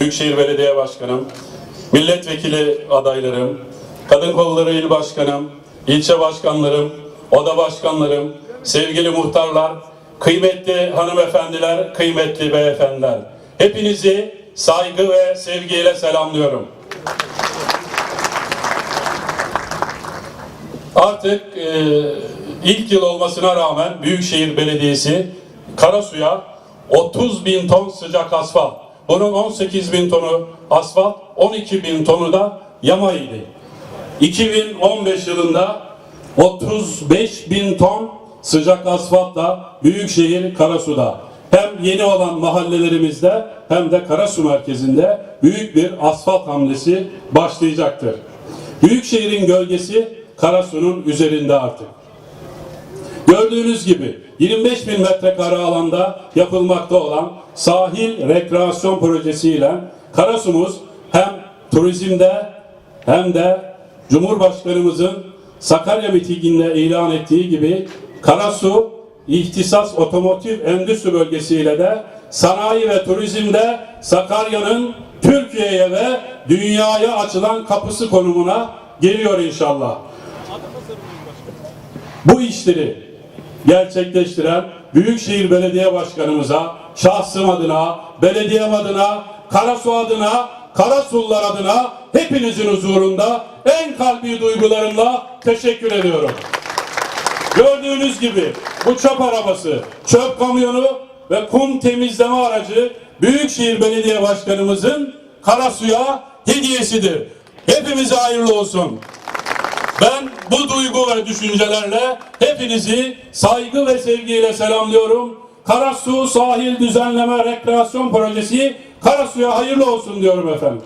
Büyükşehir Belediye Başkanım, milletvekili adaylarım, Kadın Kolları İl Başkanım, ilçe başkanlarım, oda başkanlarım, sevgili muhtarlar, kıymetli hanımefendiler, kıymetli beyefendiler. Hepinizi saygı ve sevgiyle selamlıyorum. Artık e, ilk yıl olmasına rağmen Büyükşehir Belediyesi Karasu'ya 30 bin ton sıcak asfalt, bunun 18 bin tonu asfalt, 12 bin tonu da yamaydı. 2015 yılında 35 bin ton sıcak asfaltla Büyükşehir Karasu'da hem yeni olan mahallelerimizde hem de Karasu merkezinde büyük bir asfalt hamlesi başlayacaktır. Büyükşehir'in gölgesi Karasu'nun üzerinde artık. Gördüğünüz gibi 25 bin metrekare alanda yapılmakta olan sahil rekreasyon projesiyle Karasu'muz hem turizmde hem de Cumhurbaşkanımızın Sakarya mitinginde ilan ettiği gibi Karasu ihtisas otomotiv endüstri bölgesiyle de sanayi ve turizmde Sakarya'nın Türkiye'ye ve dünyaya açılan kapısı konumuna geliyor inşallah. Bu işleri gerçekleştiren Büyükşehir Belediye Başkanımıza, şahsım adına, belediyem adına, Karasu adına, Karasullar adına hepinizin huzurunda en kalbi duygularımla teşekkür ediyorum. Gördüğünüz gibi bu çöp arabası, çöp kamyonu ve kum temizleme aracı Büyükşehir Belediye Başkanımızın Karasu'ya hediyesidir. Hepimize hayırlı olsun. Ben bu duygu ve düşüncelerle hepinizi saygı ve sevgiyle selamlıyorum. Karasu Sahil Düzenleme Rekreasyon Projesi Karasu'ya hayırlı olsun diyorum efendim.